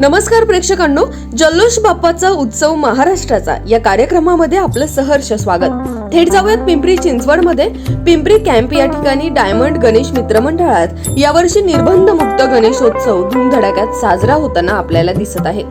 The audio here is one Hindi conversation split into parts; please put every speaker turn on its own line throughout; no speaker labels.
नमस्कार प्रेक्षकांनो जल्लोष बाप्पाचा उत्सव महाराष्ट्राचा. या कार्यक्रमामध्ये आपलं सहर्ष स्वागत. थेट जाऊयात पिंपरी चिंचवडमध्ये पिंपरी कॅम्प या ठिकाणी डायमंड गणेश मित्र मंडळात यावर्षी निर्बंध मुक्त गणेशोत्सव धूमधडाक्यात साजरा होताना आपल्याला दिसत आहे.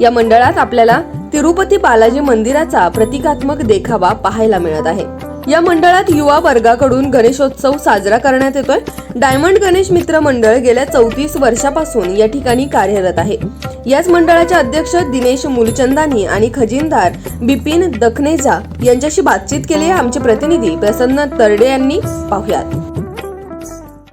या मंडळात आपल्याला तिरुपती बालाजी मंदिराचा प्रतिकात्मक देखावा पाहायला मिळत आहे. या मंडळात युवा वर्गाकडून गणेशोत्सव साजरा करण्यात येतोय. डायमंड गणेश मित्र मंडळ गेल्या चौतीस वर्षापासून या ठिकाणी कार्यरत आहे. याच मंडळाचे अध्यक्ष दिनेश मुलचंदानी आणि खजिनदार बिपिन दखनेजा यांच्याशी बातचीत केली आहे. आमचे प्रतिनिधी प्रसन्न तरडे यांनी पाहुयात.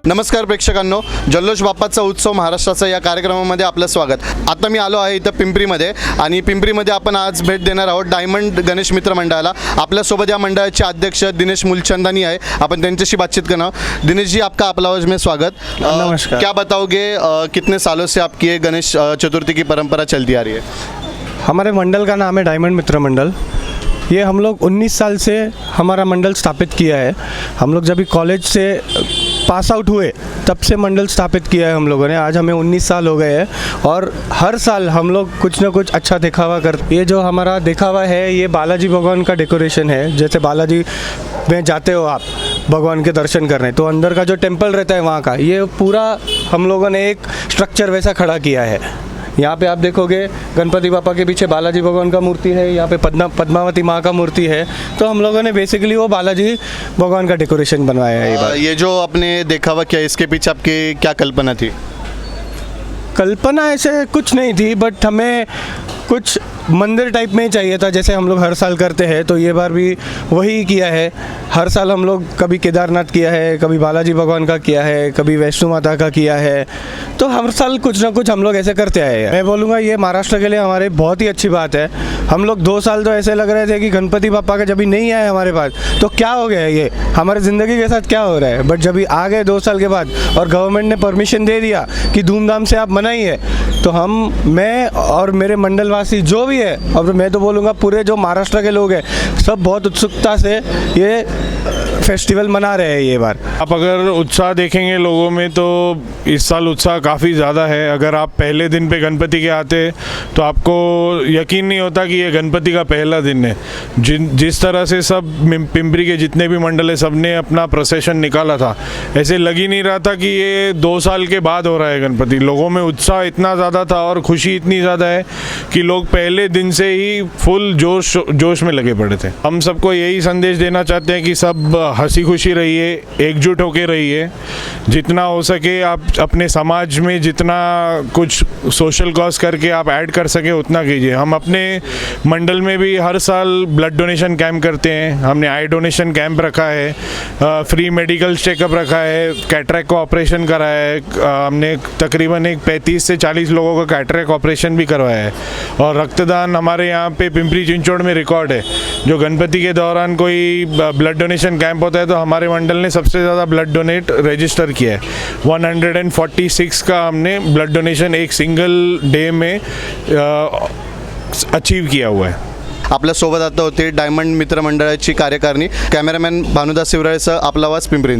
नमस्कार प्रेक्षकांनो जल्लोष बाप्पाचा उत्सव महाराष्ट्राचा या कार्यक्रमामध्ये आपलं स्वागत. आता मी आलो आहे इथं पिंपरीमध्ये आणि पिंपरीमध्ये आपण आज भेट देणार आहोत डायमंड गणेश मित्र मंडळाला. आपल्यासोबत या मंडळाचे अध्यक्ष दिनेश मुलचंदानी आहे. आपण त्यांच्याशी बातचीत करणार दिनेश जी आपका आपला आवाज में स्वागत.
नमस्कार।
क्या बताओगे कितने सालों से आपकी ये गणेश चतुर्थी की परंपरा चलती आ रही है?
हमारे मंडल का नाम है डायमंड मित्र मंडल। ये हम लोग 19 साल से हमारा मंडल स्थापित किया है। हम लोग जब भी कॉलेज से पास आउट हुए, तब से मंडल स्थापित किया है हम लोगों ने। आज हमें 19 साल हो गए हैं और हर साल हम लोग कुछ ना कुछ अच्छा दिखावा कर, ये जो हमारा दिखावा है, ये बालाजी भगवान का डेकोरेशन है। जैसे बालाजी में जाते हो आप भगवान के दर्शन करने तो अंदर का जो टेंपल रहता है वहाँ का, ये पूरा हम लोगों ने एक स्ट्रक्चर वैसा खड़ा किया है। यहाँ पे आप देखोगे गणपति बापा के पीछे बालाजी भगवान का मूर्ति है यहाँ पे पद्मा पद्मावती माँ का मूर्ति है। तो हम लोगों ने बेसिकली वो बालाजी भगवान का डेकोरेशन बनवाया है ये बार
ये जो आपने देखा हुआ क्या इसके पीछे आपकी क्या कल्पना थी?
कल्पना ऐसे कुछ नहीं थी बट हमें कुछ मंदिर टाइप में ही चाहिए था, जैसे हम लोग हर साल करते हैं तो ये बार भी वही किया है। हर साल हम लोग कभी केदारनाथ किया है, कभी बालाजी भगवान का किया है, कभी वैष्णो माता का किया है। तो हर साल कुछ ना कुछ हम लोग ऐसे करते आए हैं। मैं बोलूँगा, ये महाराष्ट्र के लिए हमारे बहुत ही अच्छी बात है। हम लोग दो साल तो ऐसे लग रहे थे कि गणपति पापा का जब भी नहीं आए हमारे पास तो क्या हो गया ये? हमारे ज़िंदगी के साथ क्या हो रहा है? बट जब भी आ गए दो साल के बाद, और गवर्नमेंट ने परमिशन दे दिया कि धूमधाम से आप मनाइए तो हम, मैं और मेरे मंडलवासी, जो भी है। और मैं तो बोलूँगा, पूरे जो महाराष्ट्र के लोग हैं, सब बहुत उत्सुकता से ये फेस्टिवल मना रहे हैं ये बार।
आप अगर उत्साह देखेंगे लोगों में तो इस साल उत्साह काफ़ी ज़्यादा है। अगर आप पहले दिन पे गणपति के आते तो आपको यकीन नहीं होता कि ये गणपति का पहला दिन है। जिन, जिस तरह से सब पिंपरी के जितने भी मंडल है सबने अपना प्रोसेशन निकाला था। ऐसे लग ही नहीं रहा था कि ये दो साल के बाद हो रहा है गणपति। लोगों में उत्साह इतना ज़्यादा था और खुशी इतनी ज़्यादा है कि लोग पहले दिन से ही फुल जोश जोश में लगे पड़े थे। हम सबको यही संदेश देना चाहते हैं कि सब हँसी खुशी रहिए एकजुट होके रहिए जितना हो सके आप अपने समाज में जितना कुछ सोशल कॉज करके आप ऐड कर सके, उतना कीजिए। हम अपने मंडल में भी हर साल ब्लड डोनेशन कैंप करते हैं। हमने आई डोनेशन कैंप रखा है फ्री मेडिकल चेकअप रखा है कैटरैक का ऑपरेशन कराया है हमने तकरीबन एक पैंतीस से चालीस लोगों का कैटरैक ऑपरेशन भी करवाया है। और रक्तदान हमारे यहाँ पे पिंपरी चिंचोड़ में रिकॉर्ड है। जो गणपति के दौरान कोई ब्लड डोनेशन कैंप होता है तो हमारे मंडल ने सबसे ज़्यादा ब्लड डोनेट रजिस्टर किया है। 146 का हमने ब्लड डोनेशन एक सिंगल डे में अचीव किया हुआ है।
आपल्यासोबत आता होते डायमंड मित्र मंडळाची कार्यकारिणी कॅमेरामॅन भानुदास शिवराळेसह आपला आवाज पिंपरी